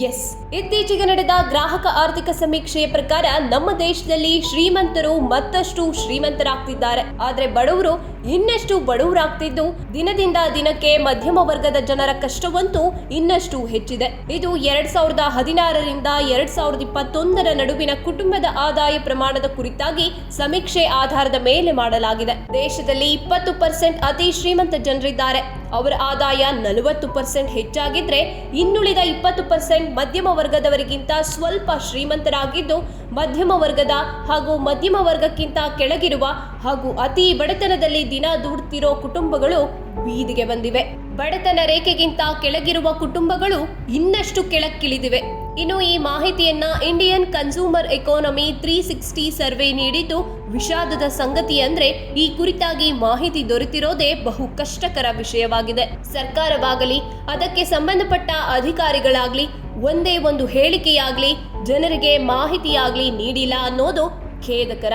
S ಇತ್ತೀಚೆಗೆ ನಡೆದ ಗ್ರಾಹಕ ಆರ್ಥಿಕ ಸಮೀಕ್ಷೆಯ ಪ್ರಕಾರ ನಮ್ಮ ದೇಶದಲ್ಲಿ ಶ್ರೀಮಂತರು ಮತ್ತಷ್ಟು ಶ್ರೀಮಂತರಾಗ್ತಿದ್ದಾರೆ. ಆದ್ರೆ ಬಡವರು ಇನ್ನಷ್ಟು ಬಡವರಾಗ್ತಿದ್ದು. ದಿನದಿಂದ ದಿನಕ್ಕೆ ಮಧ್ಯಮ ವರ್ಗದ ಜನರ ಕಷ್ಟವಂತೂ ಇನ್ನಷ್ಟು ಹೆಚ್ಚಿದೆ. ಇದು ಎರಡ್ ಸಾವಿರದ ಹದಿನಾರರಿಂದ ಎರಡ್ ಸಾವಿರದ ಇಪ್ಪತ್ತೊಂದರ ನಡುವಿನ ಕುಟುಂಬದ ಆದಾಯ ಪ್ರಮಾಣದ ಕುರಿತಾಗಿ ಸಮೀಕ್ಷೆ ಆಧಾರದ ಮೇಲೆ ಮಾಡಲಾಗಿದೆ. ದೇಶದಲ್ಲಿ ಇಪ್ಪತ್ತು ಪರ್ಸೆಂಟ್ ಅತಿ ಶ್ರೀಮಂತ ಜನರಿದ್ದಾರೆ. ಅವರ ಆದಾಯ ನಲವತ್ತು ಪರ್ಸೆಂಟ್ ಹೆಚ್ಚಾಗಿದ್ರೆ ಇನ್ನುಳಿದ ಇಪ್ಪತ್ತು ಪರ್ಸೆಂಟ್ ಮಧ್ಯಮ ವರ್ಗದವರಿಗಿಂತ ಸ್ವಲ್ಪ ಶ್ರೀಮಂತರಾಗಿದ್ದು ಮಧ್ಯಮ ವರ್ಗದ ಹಾಗೂ ಮಧ್ಯಮ ವರ್ಗಕ್ಕಿಂತ ಕೆಳಗಿರುವ ಹಾಗೂ ಅತಿ ಬಡತನದಲ್ಲಿ ದಿನ ದುಡ್ತಿರೋ ಕುಟುಂಬಗಳು ಬೀದಿಗೆ ಬಂದಿವೆ. ಬಡತನ ರೇಖೆಗಿಂತ ಕೆಳಗಿರುವ ಕುಟುಂಬಗಳು ಇನ್ನಷ್ಟು ಕೆಳಕ್ಕಿಳಿದಿವೆ. ಇನ್ನು ಈ ಮಾಹಿತಿಯನ್ನ Indian consumer economy three sixty survey ನೀಡಿದ್ದು, ವಿಷಾದದ ಸಂಗತಿ ಅಂದ್ರೆ ಈ ಕುರಿತಾಗಿ ಮಾಹಿತಿ ದೊರೆತಿರೋದೇ ಬಹು ಕಷ್ಟಕರ ವಿಷಯವಾಗಿದೆ. ಸರ್ಕಾರವಾಗಲಿ, ಅದಕ್ಕೆ ಸಂಬಂಧಪಟ್ಟ ಅಧಿಕಾರಿಗಳಾಗ್ಲಿ, ಒಂದೇ ಒಂದು ಹೇಳಿಕೆಯಾಗ್ಲಿ, ಜನರಿಗೆ ಮಾಹಿತಿಯಾಗ್ಲಿ ನೀಡಿಲ್ಲ ಅನ್ನೋದು ಖೇದಕರ.